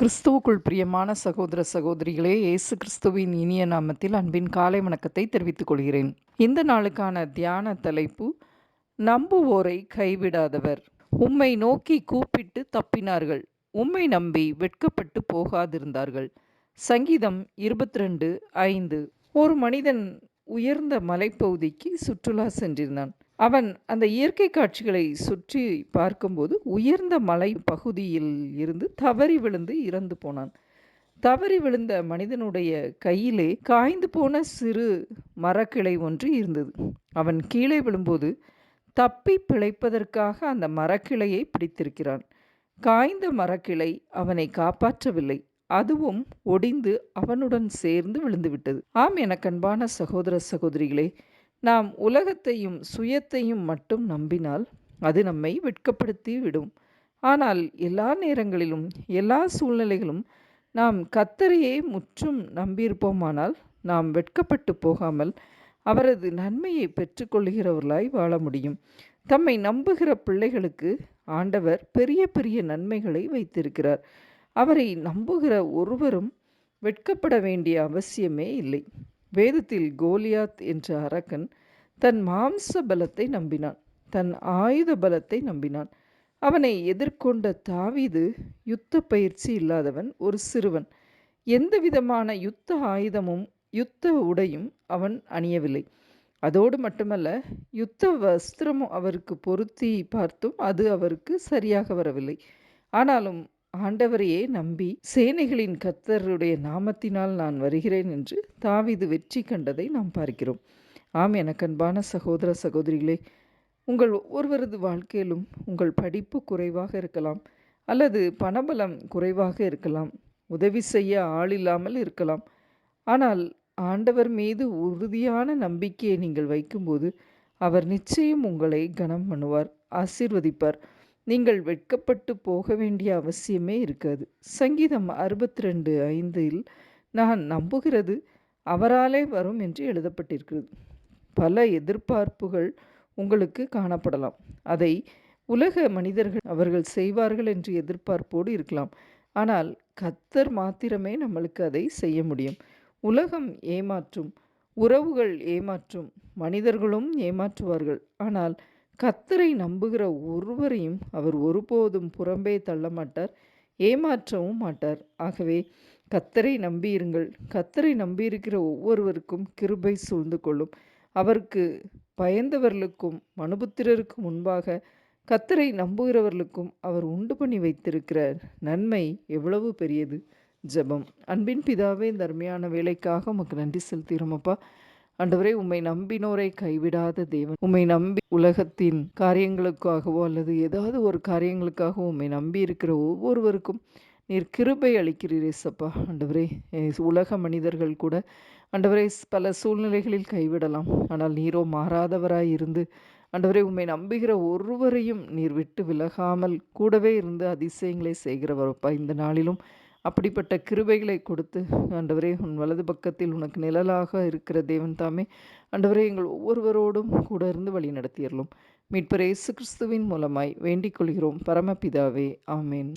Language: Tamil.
கிறிஸ்துவுக்குள் பிரியமான சகோதர சகோதரிகளே இயேசு கிறிஸ்துவின் இனிய நாமத்தில் அன்பின் காலை வணக்கத்தை தெரிவித்துக் கொள்கிறேன். இந்த நாளுக்கான தியான தலைப்பு நம்புவோரை கைவிடாதவர். உம்மை நோக்கி கூப்பிட்டு தப்பினார்கள். உம்மை நம்பி வெட்கப்பட்டு போகாதிருந்தார்கள். சங்கீதம் இருபத்தி ரெண்டு ஐந்து. ஒரு மனிதன் உயர்ந்த மலைப்பகுதிக்கு சுற்றுலா சென்றிருந்தான். அவன் அந்த இயற்கை காட்சிகளை சுற்றி பார்க்கும்போது உயர்ந்த மலை பகுதியில் இருந்து தவறி விழுந்து இறந்து போனான். தவறி விழுந்த மனிதனுடைய கையிலே காய்ந்து போன சிறு மரக்கிளை ஒன்று இருந்தது. அவன் கீழே விழும்போது தப்பி பிழைப்பதற்காக அந்த மரக்கிளையை பிடித்திருக்கிறான். காய்ந்த மரக்கிளை அவனை காப்பாற்றவில்லை. அதுவும் ஒடிந்து அவனுடன் சேர்ந்து விழுந்துவிட்டது. ஆம் எனக்கன்பான சகோதர சகோதரிகளே நாம் உலகத்தையும் சுயத்தையும் மட்டும் நம்பினால் அது நம்மை வெட்கப்படுத்தி விடும் ஆனால் எல்லா நேரங்களிலும் எல்லா சூழ்நிலைகளும் நாம் கத்தரையே முற்றும் நம்பியிருப்போமானால் நாம் வெட்கப்பட்டு போகாமல் அவரது நன்மையை பெற்றுக்கொள்கிறவர்களாய் வாழ முடியும். தம்மை நம்புகிற பிள்ளைகளுக்கு ஆண்டவர் பெரிய பெரிய நன்மைகளை வைத்திருக்கிறார். அவரை நம்புகிற ஒருவரும் வெட்கப்பட வேண்டிய அவசியமே இல்லை. வேதத்தில் கோலியாத் என்ற அரக்கன் தன் மாம்ச பலத்தை நம்பினான். தன் ஆயுத பலத்தை நம்பினான். அவனை எதிர்கொண்ட தாவீது யுத்த பயிற்சி இல்லாதவன் ஒரு சிறுவன். எந்த விதமான யுத்த ஆயுதமும் யுத்த உடையும் அவன் அணியவில்லை. அதோடு மட்டுமல்ல யுத்த வஸ்திரமும் அவருக்கு பொருத்தி பார்த்தும் அது அவருக்கு சரியாக வரவில்லை. ஆனாலும் ஆண்டவரையே நம்பி சேனைகளின் கத்தருடைய நாமத்தினால் நான் வருகிறேன் என்று தாவிது வெற்றி கண்டதை நாம் பார்க்கிறோம். ஆம் எனக்கன்பான சகோதர சகோதரிகளே உங்கள் ஒவ்வொருவரது வாழ்க்கையிலும் உங்கள் படிப்பு குறைவாக இருக்கலாம் அல்லது பணபலம் குறைவாக இருக்கலாம் உதவி செய்ய ஆள் இல்லாமல் இருக்கலாம். ஆனால் ஆண்டவர் மீது உறுதியான நம்பிக்கையை நீங்கள் வைக்கும்போது அவர் நிச்சயம் உங்களை கனம் பண்ணுவார் ஆசீர்வதிப்பார். நீங்கள் வெட்கப்பட்டு போக வேண்டிய அவசியமே இருக்காது. சங்கீதம் அறுபத்தி ரெண்டு ஐந்தில் நான் நம்புகிறது அவராலே வரும் என்று எழுதப்பட்டிருக்கிறது. பல எதிர்பார்ப்புகள் உங்களுக்கு காணப்படலாம். அதை உலக மனிதர்கள் அவர்கள் செய்வார்கள் என்று எதிர்பார்ப்போடு இருக்கலாம். ஆனால் கத்தர் மாத்திரமே நம்மளுக்கு அதை செய்ய முடியும். உலகம் ஏமாற்றும் உறவுகள் ஏமாற்றும் மனிதர்களும் ஏமாற்றுவார்கள். ஆனால் கத்தரை நம்புகிற ஒருவரையும் அவர் ஒருபோதும் புறம்பே தள்ள மாட்டார் ஏமாற்றவும் மாட்டார். ஆகவே கத்தரை நம்பியிருங்கள். கத்தரை நம்பியிருக்கிற ஒவ்வொருவருக்கும் கிருபை சூழ்ந்து கொள்ளும். அவருக்கு பயந்தவர்களுக்கும் மனுபுத்திரருக்கு முன்பாக கத்தரை நம்புகிறவர்களுக்கும் அவர் உண்டு பண்ணி வைத்திருக்கிற நன்மை எவ்வளவு பெரியது! ஜபம். அன்பின் பிதாவே தர்மையான வேலைக்காக உமக்கு நன்றி செலுத்திடுறோமப்பா ஆண்டவரே உம்மை நம்பினோரை கைவிடாத தேவன். உம்மை நம்பி உலகத்தின் காரியங்களுக்காகவோ அல்லது ஏதாவது ஒரு காரியங்களுக்காகவோ உம்மை நம்பி இருக்கிற ஒவ்வொருவருக்கும் நீர் கிருபை அளிக்கிறீரே சப்பா ஆண்டவரே உலக மனிதர்கள் கூட ஆண்டவரே பல சூழ்நிலைகளில் கைவிடலாம். ஆனால் நீரோ மாறாதவராய் இருந்து ஆண்டவரே உம்மை நம்புகிற ஒருவரையும் நீர் விட்டு விலகாமல் கூடவே இருந்து அதிசயங்களை செய்கிறவரப்பா இந்த நாளிலும் அப்படிப்பட்ட கிருபைகளை கொடுத்து ஆண்டவரே உன் வலது பக்கத்தில் உனக்கு நிழலாக இருக்கிற தேவன் தாமே ஆண்டவரே எங்கள் ஒவ்வொருவரோடும் கூட இருந்து வழி நடத்திடலும் மீட்பர் இயேசு கிறிஸ்துவின் மூலமாய் வேண்டிக் கொள்கிறோம். பரமபிதாவே ஆமேன்.